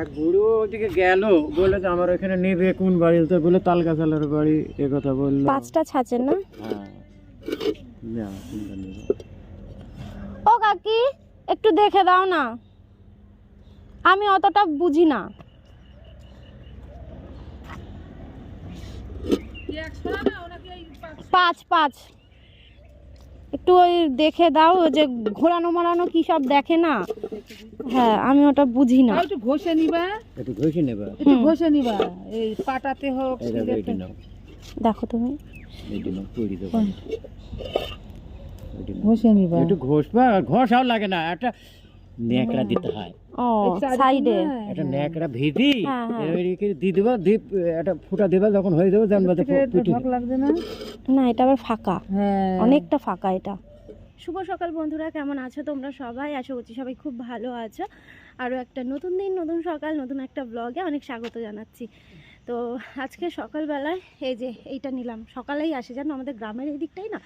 এক বুড়ো ওদিকে গেল বলে যে আমার ওখানে নেবে কোন বাড়ি? তো বলে তালগাছালের বাড়ি এ কথা বলল। পাঁচটা ছাঁচের না? হ্যাঁ। ও কাকি একটু দেখে দাও না। আমি অতটা বুঝি না। পাঁচ পাঁচ। একটু ওই দেখে দাও ওই যে ঘোরানো মারানো কি সব দেখে না। হ্যাঁ আমি ওটা বুঝি না। একটু ঘষে নিবা। একটু ঘষে নিবা। একটু ঘষে নিবা। এই পাটাতে হোক দেখো, তুমি। ঘষে নিবা। একটু ঘষবা ঘষাও লাগে না। একটা ন্যাকড়া দিতে হয়। ও সাইডে। না, ন্যাকড়া ভেদি হ্যাঁ, হ্যাঁ। এদিকে দিয়ে দেবা দিয়ে একটা ফুটা দেবা যখন হয়ে যাবে জানবা যে থেকে একটু পিঠে ঢক লাগবে না? না এটা আবার ফাঁকা। হ্যাঁ। অনেকটা ফাঁকা এটা। শুভ সকাল বন্ধুরা কেমন আছো তোমরা সবাই? আশা করছি সবাই খুব ভালো আছো। আরও একটা নতুন দিন নতুন সকাল নতুন একটা ব্লগে অনেক স্বাগত জানাচ্ছি। তো আজকে সকালবেলায় এই যে এইটা নিলাম। সকালেই আসে জানো আমাদের গ্রামের এই দিকটাই না?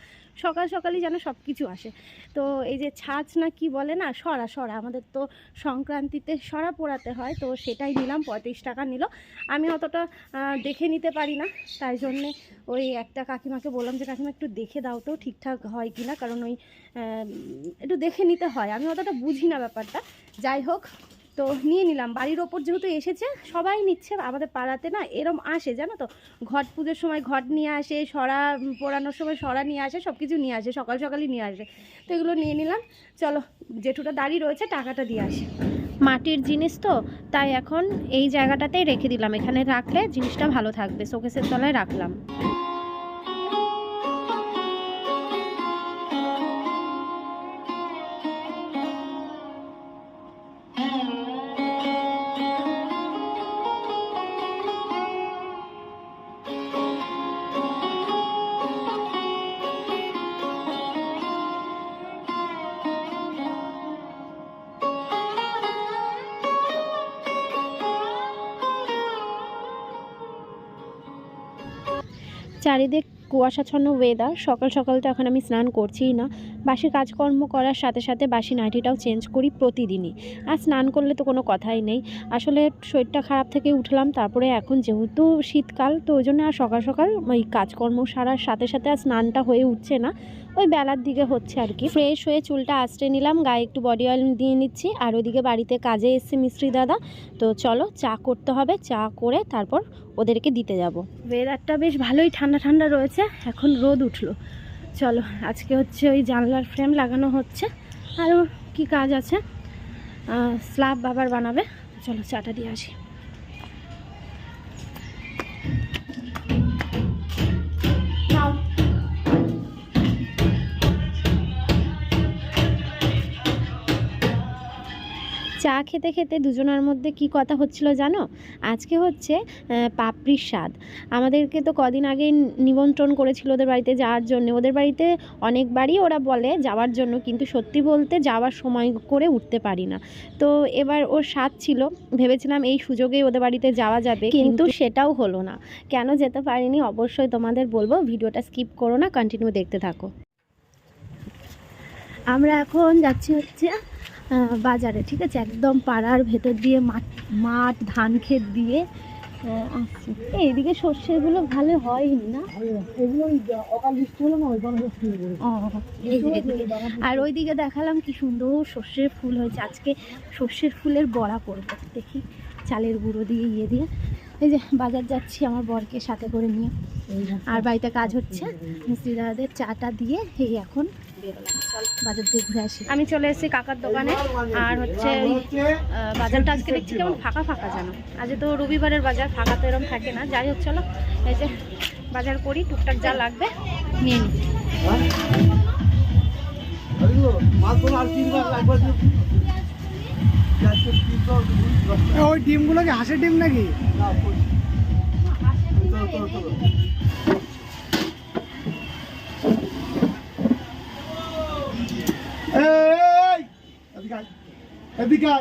সকাল সকালই যেন সব কিছু আসে। তো এই যে ছাঁচ না কি বলে না, সরা সরা, আমাদের তো সংক্রান্তিতে সরা পোড়াতে হয়, তো সেটাই নিলাম, পঁয়ত্রিশ টাকা নিল। আমি অতটা দেখে নিতে পারি না, তাই জন্যে ওই একটা কাকিমাকে বললাম যে, কাকিমা, একটু দেখে দাও তো ঠিকঠাক হয় কি না কারণ ওই একটু দেখে নিতে হয়। আমি অতটা বুঝি না ব্যাপারটা। যাই হোক তো নিয়ে নিলাম। বাড়ির ওপর যেহেতু এসেছে, সবাই নিচ্ছে, আমাদের পাড়াতে না এরম আসে, জানো তো? ঘট পুজোর সময় ঘট নিয়ে আসে, সরা পোড়ানোর সময় সরা নিয়ে আসে সব কিছু নিয়ে আসে, সকাল সকালই নিয়ে আসে। তো এগুলো নিয়ে নিলাম। চলো, জেঠুটা দাঁড়িয়ে রয়েছে, টাকাটা দিয়ে আসে। মাটির জিনিস তো, তাই এখন এই জায়গাটাতেই রেখে দিলাম। এখানে রাখলে জিনিসটা ভালো থাকবে, শোকেসের তলায় রাখলাম। চারিদিক কুয়াশাচ্ছন্ন ওয়েদার সকাল সকাল তো এখন আমি স্নান করছিই না। বাসি কাজকর্ম করার সাথে সাথে বাসি নাইটিটাও চেঞ্জ করি প্রতিদিনই। আর স্নান করলে তো কোনো কথাই নেই। আসলে শরীরটা খারাপ থেকে উঠলাম, তারপরে এখন যেহেতু শীতকাল, তো ওই জন্য আর সকাল সকাল ওই কাজকর্ম সারার সাথে সাথে আর স্নানটা হয়ে উঠছে না। ওই বেলার দিকে হচ্ছে আর কি। ফ্রেশ হয়ে চুলটা আঁচড়ে নিলাম, গায়ে একটু বডি অয়েল দিয়ে নিচ্ছি। আর ওদিকে বাড়িতে কাজে এসছে মিস্ত্রি দাদা। তো চলো চা করতে হবে, চা করে তারপর ওদেরকে দিতে যাব। ওয়েদারটা বেশ ভালোই ঠান্ডা ঠান্ডা রয়েছে, এখন রোদ উঠল। চলো, আজকে হচ্ছে ওই জানলার ফ্রেম লাগানো হচ্ছে। আরও কি কাজ আছে? স্ল্যাব বাবার বানাবে। চলো, চাটা দিয়ে আসি। চা খেতে খেতে দুজনের মধ্যে কি কথা হচ্ছিল জানো? আজকে হচ্ছে পাপড়ির স্বাদ। আমাদেরকে তো কদিন আগে নিমন্ত্রণ করেছিল ওদের বাড়িতে যাওয়ার জন্য। ওদের বাড়িতে অনেকবারই ওরা বলে যাওয়ার জন্য কিন্তু সত্যি বলতে যাওয়ার সময় করে উঠতে পারি না। তো এবার ওর স্বাদ ছিল। ভেবেছিলাম এই সুযোগেই ওদের বাড়িতে যাওয়া যাবে কিন্তু সেটাও হলো না। কেন যেতে পারিনি অবশ্যই তোমাদের বলব। ভিডিওটা স্কিপ করো না কন্টিনিউ দেখতে থাকো। আমরা এখন যাচ্ছি হচ্ছে বাজারে ঠিক আছে? একদম পাড়ার ভেতর দিয়ে মাঠ মাঠ ধান ক্ষেত দিয়ে আসছি। এই, এইদিকে সর্ষেগুলো ভালো হয়নি না। আর ওইদিকে দেখালাম কি সুন্দর সর্ষের ফুল হয়েছে। আজকে সর্ষের ফুলের বড়া করব। দেখি চালের গুঁড়ো দিয়ে ইয়ে দিয়ে। এই যে বাজার যাচ্ছি আমার বরকে সাথে করে নিয়ে। আর বাড়িতে কাজ হচ্ছে। মিস্ত্রি দাদাদের চাটা দিয়ে এই এখন বাজার দিয়ে ঘুরে আসি। আমি চলে এসেছি কাকার দোকানে। আর হচ্ছে ওই বাজারটা আজকে দেখছি কেমন ফাঁকা ফাঁকা যেন। আজ তো রবিবারের বাজার ফাঁকা তো এরকম থাকে না। যাই হোক চলো। এই যে বাজার করি টুকটাক যা লাগবে নিয়ে নিই। ওই ডিমগুলো কি হাঁসের ডিম নাকি এই এদিকে আয়। এদিকে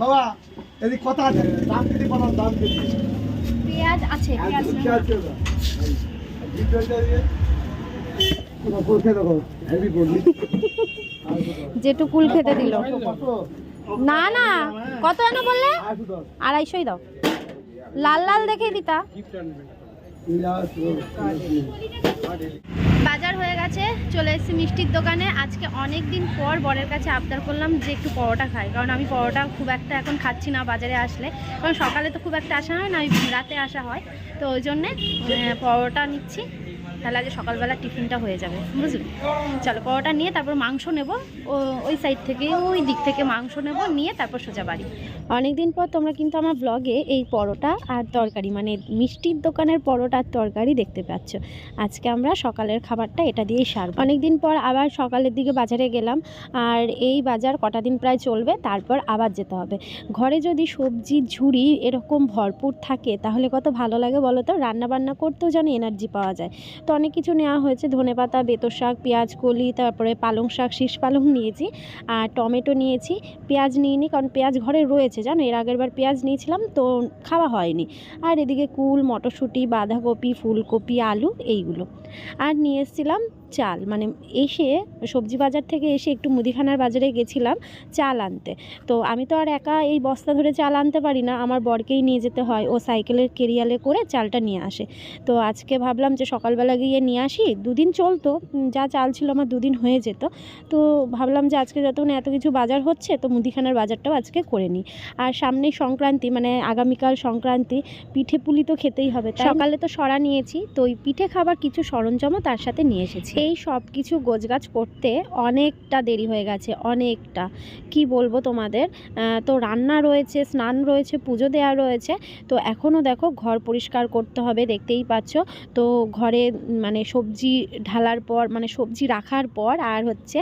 বাবা এদিকে কথা আছে। দাম পারো দাম দিতে। পেঁয়াজ আছে পেঁয়াজ নেই। যেটু কুল খেতে দিল। না না কত এনে বললে? আড়াইশোই দাও। লাল লাল দেখে দিতা। বাজার হয়ে গেছে, চলে এসেছি মিষ্টির দোকানে। আজকে অনেক দিন পর বরের কাছে আবদার করলাম যে একটু পরোটা খাই, কারণ আমি পরোটা খুব একটা এখন খাচ্ছি না বাজারে আসলে। কারণ সকালে তো খুব একটা আসা হয় না, আমি রাতে আসা হয়। তো ওই জন্যে পরোটা নিচ্ছি। তাহলে আজ সকালবেলা টিফিনটা হয়ে যাবে, বুঝলি? চলো, পরোটা নিয়ে তারপর মাংস নেব ওই সাইড থেকে, ওই দিক থেকে মাংস নেব, নিয়ে তারপর সোজা বাড়ি। অনেক দিন পর তোমরা কিন্তু আমার ব্লগে এই পরোটা আর তরকারি মানে মিষ্টির দোকানের পরোটা আর তরকারি দেখতে পাচ্ছ। আজকে আমরা সকালের খাবারটা এটা দিয়েই সারব। অনেক দিন পর আবার সকালের দিকে বাজারে গেলাম, আর এই বাজার কটা দিন প্রায় চলবে, তারপর আবার যেতে হবে। ঘরে যদি সবজি, ঝুড়ি এরকম ভরপুর থাকে, তাহলে কত ভালো লাগে বলো তো? রান্না বান্না করতেও যেন এনার্জি পাওয়া যায়। তো অনেক কিছু নেওয়া হয়েছে। ধনে পাতা বেতর শাক, পেঁয়াজ, কলি, তারপরে পালং শাক, শীষ পালং নিয়েছি, আর টমেটো নিয়েছি। পেঁয়াজ নিইনি কারণ পেঁয়াজ ঘরে রয়েছে, জানো? এর আগের বার পেঁয়াজ নিয়েছিলাম তো খাওয়া হয়নি। আর এদিকে কুল, মটরশুঁটি, বাঁধাকপি, ফুলকপি, আলু, এইগুলো। আর নিয়ে এসেছিলাম চাল। মানে এসে সবজি বাজার থেকে এসে একটু মুদিখানার বাজারে গেছিলাম চাল আনতে। তো আমি তো আর একা এই বস্তা ধরে চাল আনতে পারি না, আমার বরকেই নিয়ে যেতে হয়। ও সাইকেলের কেরিয়ালে করে চালটা নিয়ে আসে। তো আজকে ভাবলাম যে সকালবেলা গিয়ে নিয়ে আসি। দুদিন চলতো যা চাল ছিল আমার দুদিন হয়ে যেত। তো ভাবলাম যে আজকে যতক্ষণ এত কিছু বাজার হচ্ছে, তো মুদিখানার বাজারটাও আজকে করে নিই। আর সামনেই সংক্রান্তি মানে আগামীকাল সংক্রান্তি, পিঠে পুলি তো খেতেই হবে সকালে তো সরা নিয়েছি। তো ওই পিঠে খাবার কিছু সরঞ্জামও তার সাথে নিয়ে এসেছি। এই সব কিছু গোছগাছ করতে অনেকটা দেরি হয়ে গেছে, অনেকটা। কি বলব তোমাদের? তো রান্না রয়েছে, স্নান রয়েছে, পুজো দেওয়া রয়েছে। তো এখনও দেখো ঘর পরিষ্কার করতে হবে, দেখতেই পাচ্ছ। তো ঘরে মানে সবজি ঢালার পর মানে সবজি রাখার পর আর হচ্ছে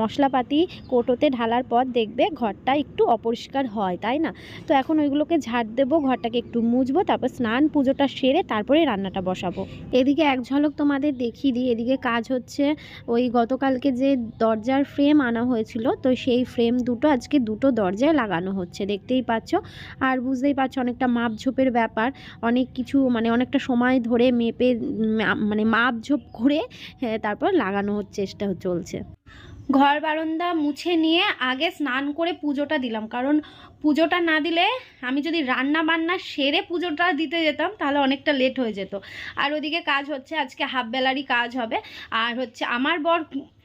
মশলাপাতি কোটোতে ঢালার পর দেখবে ঘরটা একটু অপরিষ্কার হয়, তাই না? তো এখন ওইগুলোকে ঝাড় দেবো, ঘরটাকে একটু মুছবো, তারপর স্নান, পুজোটা সেরে তারপরে রান্নাটা বসাবো। এদিকে এক ঝলক তোমাদের দেখিয়ে দিই। এদিকে কাজ হচ্ছে ওই গতকালকে যে দরজার ফ্রেম আনা হয়েছিল তো সেই ফ্রেম দুটো আজকে দুটো দরজায় লাগানো হচ্ছে দেখতেই পাচ্ছ। আর বুঝতেই পারছ অনেকটা মাপঝোপের ব্যাপার অনেক কিছু মানে অনেকটা সময় ধরে মেপে মানে মাপঝোপ করে হ্যাঁ, তারপর লাগানো চেষ্টা চলছে। ঘর বারান্দা মুছে নিয়ে আগে স্নান করে পুজোটা দিলাম। কারণ পুজোটা না দিলে আমি যদি রান্না বান্না সেরে পুজোটা দিতে যেতাম, তাহলে অনেকটা লেট হয়ে যেত। আর ওদিকে কাজ হচ্ছে, আজকে হাফ বেলারই কাজ হবে। আর হচ্ছে আমার বর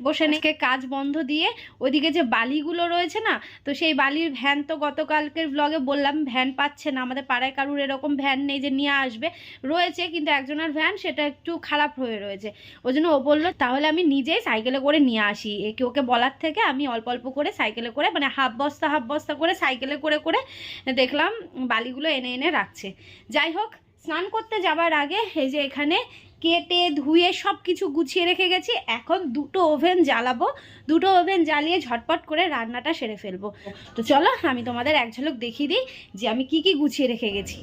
বসে নেকে কাজ বন্ধ দিয়ে ওদিকে যে বালিগুলো রয়েছে না, তো সেই বালির ভ্যান তো গতকালকের ব্লগে বললাম, ভ্যান পাচ্ছে না। আমাদের পাড়ায় কারুর এরকম ভ্যান নেই যে নিয়ে আসবে। রয়েছে, কিন্তু একজনের ভ্যান সেটা একটু খারাপ হয়ে রয়েছে। ওই জন্য ও বলল, তাহলে আমি নিজেই সাইকেলে করে নিয়ে আসি। একে ওকে বলার থেকে আমি অল্প অল্প করে সাইকেলে করে মানে হাফ বস্তা হাফ বস্তা করে সাইকেলে করে করে দেখলাম বালিগুলো এনে এনে রাখছে। যাই হোক, স্নান করতে যাবার আগে এই যে এখানে কেটে, ধুয়ে সব কিছু গুছিয়ে রেখে গেছি। এখন দুটো ওভেন জ্বালাবো। দুটো ওভেন জ্বালিয়ে ঝটপট করে রান্নাটা সেরে ফেলব। তো চলো, আমি তোমাদের এক ঝলক দেখিয়ে দিই যে আমি কি কি গুছিয়ে রেখে গেছি।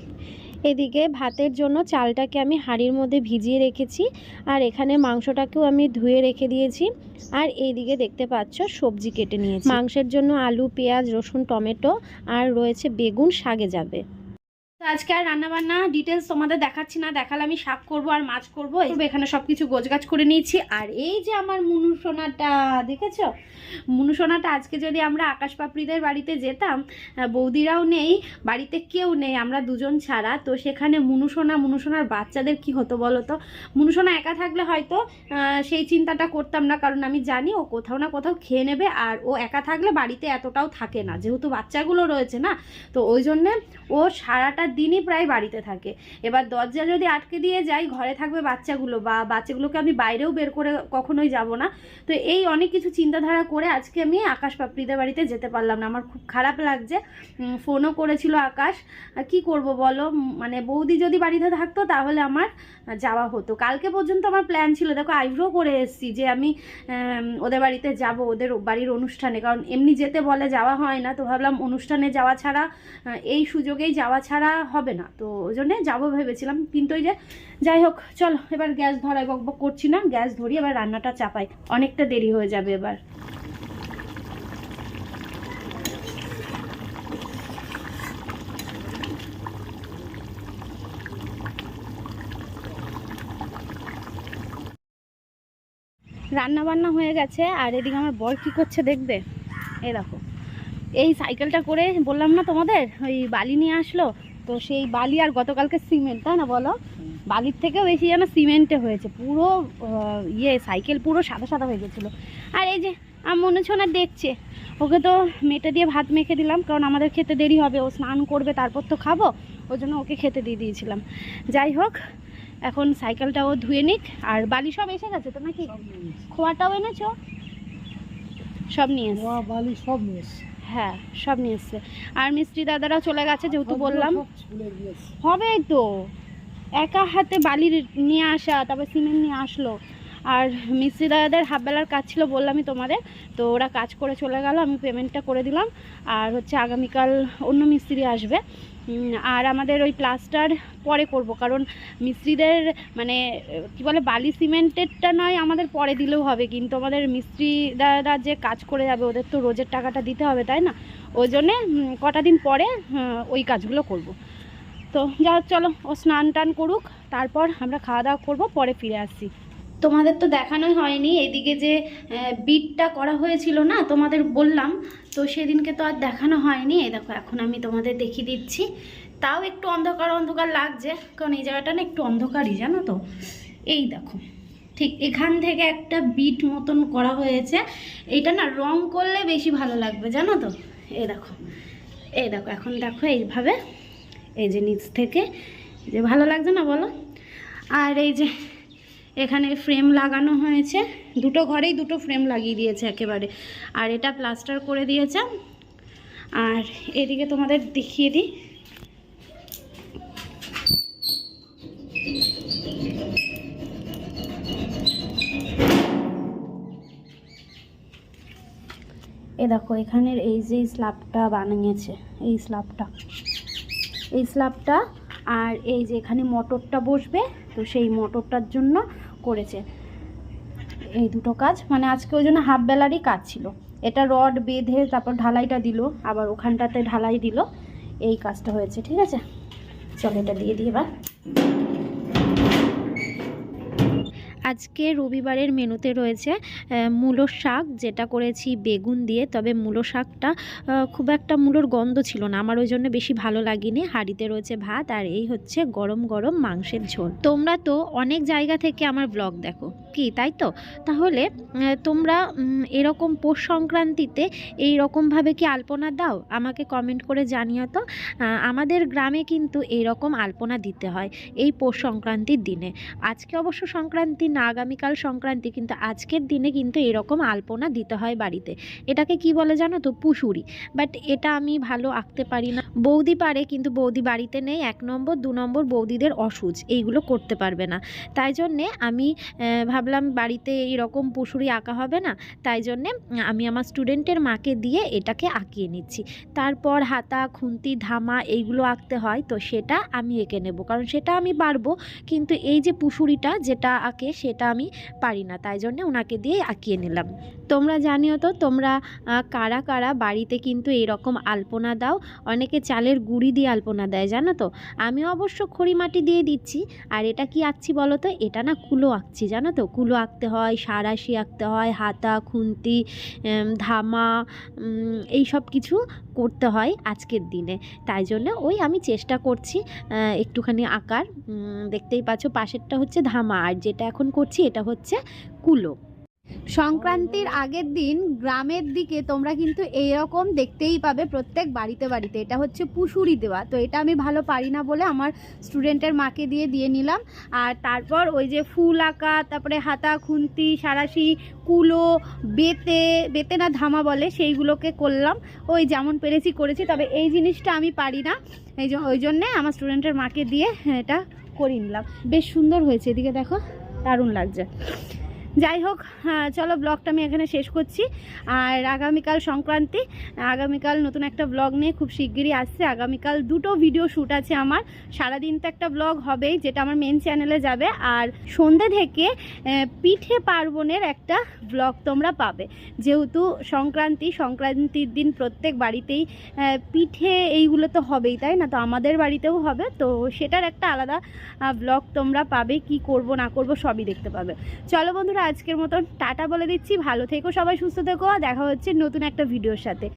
এদিকে ভাতের জন্য চালটাকে আমি হাঁড়ির মধ্যে ভিজিয়ে রেখেছি আর এখানে মাংসটাকেও আমি ধুয়ে রেখে দিয়েছি। আর এইদিকে দেখতে পাচ্ছ সবজি কেটে নিয়েছি। মাংসের জন্য আলু পেঁয়াজ রসুন টমেটো আর রয়েছে বেগুন শাগে যাবে। তো আজকে আর রান্নাবান্না ডিটেলস তোমাদের দেখাচ্ছি না, দেখালে আমি শাক করব আর মাছ করব। এখানে সব কিছু গোছগাছ করে নিয়েছি। আর এই যে আমার মুনু সোনাটা, দেখেছ? মুনু সোনাটা আজকে যদি আমরা আকাশ পাপড়িদের বাড়িতে যেতাম বৌদিরাও নেই, বাড়িতে কেউ নেই, আমরা দুজন ছাড়া, তো সেখানে মুনু মুনুসোনা মুনুসোনার বাচ্চাদের কি হতো বলো তো? মুনুসোনা একা থাকলে হয়তো সেই চিন্তাটা করতাম না, কারণ আমি জানি ও কোথাও না কোথাও খেয়ে নেবে, আর ও একা থাকলে বাড়িতে এতটাও থাকে না। যেহেতু বাচ্চাগুলো রয়েছে না, তো ওই জন্যে ও সারাটা দিনই প্রায় বাড়িতে থাকে। এবার দরজা যদি আটকে দিয়ে যাই, ঘরে থাকবে বাচ্চাগুলো বা বাচ্চাগুলোকে আমি বাইরেও বের করে কখনোই যাব না। তো এই অনেক কিছু চিন্তাধারা করে আজকে আমি আকাশ পাপড়িদের বাড়িতে যেতে পারলাম না। আমার খুব খারাপ লাগছে। ফোনও করেছিল আকাশ। কি করব বলো? মানে বৌদি যদি বাড়িতে থাকতো তাহলে আমার যাওয়া হতো। কালকে পর্যন্ত আমার প্ল্যান ছিল, দেখো, আইব্রো করে এসেছি যে আমি ওদের বাড়িতে যাব, ওদের বাড়ির অনুষ্ঠানে। কারণ এমনি যেতে বলে যাওয়া হয় না। তো ভাবলাম অনুষ্ঠানে যাওয়া ছাড়া এই সুযোগেই যাওয়া ছাড়া হবে না। তো ওই জন্যে যাব ভেবেছিলাম। কিন্তু ওই যে, যাই হোক, চলো, এবার গ্যাস ধরাই, বক করছি না। গ্যাস ধরি, এবার রান্নাটা চাপাই। অনেকটা দেরি হয়ে যাবে এবার। রান্না বান্না হয়ে গেছে, আর এদিকে আমার বর কি করছে দেখবে? এই দেখো। এই সাইকেলটা করে বললাম না তোমাদের, ওই বালি নিয়ে আসলো। তো সেই বালি আর গতকালকে সিমেন্ট তাই না বলো? বালির থেকেও বেশি যেন সিমেন্টে হয়েছে। পুরো ইয়ে সাইকেল পুরো সাদা সাদা হয়ে গেছিল। আর এই যে আমার মনে হচ্ছে দেখছে। ওকে তো মেটে দিয়ে ভাত মেখে দিলাম কারণ আমাদের খেতে দেরি হবে। ও স্নান করবে তারপর তো খাব। ওই জন্য ওকে খেতে দিয়ে দিয়েছিলাম। যাই হোক এখন সাইকেলটা ও ধুয়ে নিক। আর বালি সব এসে গেছে তো নাকি? খোয়াটাও এনেছো? সব নিয়ে বালি সব নিয়ে। হ্যাঁ সব নিয়ে এসছে আর মিস্ত্রি দাদারা চলে গেছে যেহেতু বললাম। হবে হবেই তো। একা হাতে বালির নিয়ে আসা তারপর সিমেন্ট নিয়ে আসলো। আর মিস্ত্রি দাদাদের হাফবেলার কাজ ছিল বললামই তোমাদের। তো ওরা কাজ করে চলে গেল আমি পেমেন্টটা করে দিলাম। আর হচ্ছে আগামীকাল অন্য মিস্ত্রি আসবে। আর আমাদের ওই প্লাস্টার পরে করব, কারণ মিস্ত্রিদের মানে কি বলে, বালি সিমেন্টেরটা নয়, আমাদের পরে দিলেও হবে, কিন্তু আমাদের মিস্ত্রি দাদারা যে কাজ করে যাবে, ওদের তো রোজের টাকাটা দিতে হবে, তাই না ওই জন্যে কটা দিন পরে ওই কাজগুলো করব। তো যা চলো, ও স্নান টান করুক, তারপর আমরা খাওয়া দাওয়া করব, পরে ফিরে আসছি তোমাদের তো দেখানোই হয়নি এইদিকে যে বিটটা করা হয়েছিল না, তোমাদের বললাম, তো সেদিনকে তো আর দেখানো হয়নি। এই দেখো, এখন আমি তোমাদের দেখিয়ে দিচ্ছি। তাও একটু অন্ধকার অন্ধকার লাগছে, কারণ এই জায়গাটা না একটু অন্ধকারই, জানো তো? এই দেখো, ঠিক এখান থেকে একটা বিট মতন করা হয়েছে। এইটা না রং করলে বেশি ভালো লাগবে, জানো তো? এই দেখো এই দেখো, এখন দেখো এইভাবে, এই যে নিচ থেকে যে ভালো লাগছে না বলো? আর এই যে এখানে ফ্রেম লাগানো হয়েছে। দুটো ঘরেই দুটো ফ্রেম লাগিয়ে দিয়েছে একেবারে। আর এটা প্লাস্টার করে দিয়েছে। আর এদিকে তোমাদের দেখিয়ে দিই। এ দেখো, এখানের এই যে স্ল্যাবটা বানিয়েছে, এই স্ল্যাবটা এই স্ল্যাবটা আর এই যে এখানে মোটরটা বসবে, তো সেই মোটরটার জন্য করেছে। এই দুটো কাজ মানে আজকে ওই জন্য হাফ বেলারই কাজ ছিল। এটা রড বেঁধে তারপর ঢালাইটা দিল, আবার ওখানটাতে ঢালাই দিল, এই কাজটা হয়েছে, ঠিক আছে? চল এটা দিয়ে দিয়ে এবার। আজকে রবিবারের মেনুতে রয়েছে মূলো শাক, যেটা করেছি বেগুন দিয়ে, তবে মূলো শাকটা খুব একটা মূলোর গন্ধ ছিল না, আমার ওই জন্য বেশি ভালো লাগেনি। হাঁড়িতে রয়েছে ভাত, আর এই হচ্ছে গরম গরম মাংসের ঝোল। তোমরা তো অনেক জায়গা থেকে আমার ব্লগ দেখো, কি তাই তো? তাহলে তোমরা এরকম পৌষ সংক্রান্তিতে এই রকমভাবে কি আলপনা দাও? আমাকে কমেন্ট করে জানিও তো। আমাদের গ্রামে কিন্তু এই রকম আলপনা দিতে হয়, এই পৌষ সংক্রান্তির দিনে। আজকে অবশ্য সংক্রান্তি না আগামীকাল সংক্রান্তি, কিন্তু আজকের দিনে কিন্তু এরকম আলপনা দিতে হয় বাড়িতে। এটাকে কি বলে জানো তো? পুশুরি বাট এটা আমি ভালো আঁকতে পারি না। বৌদি পারে, কিন্তু বৌদি বাড়িতে নেই। এক নম্বর, দু নম্বর বৌদিদের অসুচ। এইগুলো করতে পারবে না। তাই জন্যে আমি ভাবলাম বাড়িতে এইরকম পুশুরি আঁকা হবে না। তাই জন্যে, আমি আমার স্টুডেন্টের মাকে দিয়ে এটাকে আঁকিয়ে নিচ্ছি। তারপর হাতা, খুন্তি, ধামা এইগুলো আঁকতে হয়, তো সেটা আমি এঁকে নেব। কারণ সেটা আমি পারব। কিন্তু এই যে পুশুরিটা যেটা আঁকে সেটা আমি পারি না, তাই জন্য ওনাকে দিয়ে আঁকিয়ে নিলাম। তোমরা জানিও তো, তোমরা কারা কারা বাড়িতে কিন্তু এরকম আলপনা দাও, অনেকে চালের গুঁড়ি দিয়ে আলপনা দেয়, জানো তো? আমি অবশ্য খড়ি মাটি দিয়ে দিচ্ছি, আর এটা কি আঁকছি বলো তো? এটা না কুলো আঁকছি, জানো তো? কুলো আঁকতে হয় সারাশি আঁকতে হয়, হাতা, খুন্তি ধামা এই সব কিছু করতে হয় আজকের দিনে। তাই জন্য ওই আমি চেষ্টা করছি একটুখানি আঁকার। দেখতেই পাচ্ছ, পাশেরটা হচ্ছে ধামা, আর যেটা এখন করছি, এটা হচ্ছে কুলো। সংক্রান্তির আগের দিন গ্রামের দিকে তোমরা কিন্তু এইরকম দেখতেই পাবে প্রত্যেক বাড়িতে বাড়িতে। এটা হচ্ছে পুশুরি দেওয়া। তো এটা আমি ভালো পারি না বলে আমার স্টুডেন্টের মাকে দিয়ে দিয়ে নিলাম। আর তারপর ওই যে ফুল আঁকা, তারপরে হাতা, খুন্তি, সারাশি, কুলো, বেতে বেতে না ধামা বলে সেইগুলোকে করলাম। ওই যেমন পেরেছি করেছি, তবে এই জিনিসটা আমি পারি না। এই ওই জন্যে আমার স্টুডেন্টের মাকে দিয়ে এটা করিয়ে নিলাম। বেশ সুন্দর হয়েছে, এদিকে দেখো। দারুণ লাগছে। যাই হোক হ্যাঁ, চলো ব্লগটা আমি এখানে শেষ করছি। আর আগামীকাল সংক্রান্তি আগামীকাল নতুন একটা ব্লগ নিয়ে খুব শিগগিরই আসছে। আগামীকাল দুটো ভিডিও শ্যুট আছে আমার। সারাদিন তো একটা ব্লগ হবেই যেটা আমার মেন চ্যানেলে যাবে। আর সন্ধে থেকে পিঠে পার্বণের একটা ব্লগ তোমরা পাবে। যেহেতু সংক্রান্তি সংক্রান্তির দিন প্রত্যেক বাড়িতেই পিঠে এইগুলো তো হবেই তাই না? তো আমাদের বাড়িতেও হবে। তো সেটার একটা আলাদা ব্লগ তোমরা পাবে কি করব না করব সবই দেখতে পাবে। চলো বন্ধুরা আজকের মতন, টাটা বলে দিচ্ছি। ভালো থেকো সবাই, সুস্থ থেকো। দেখা হচ্ছে নতুন একটা ভিডিওর সাথে।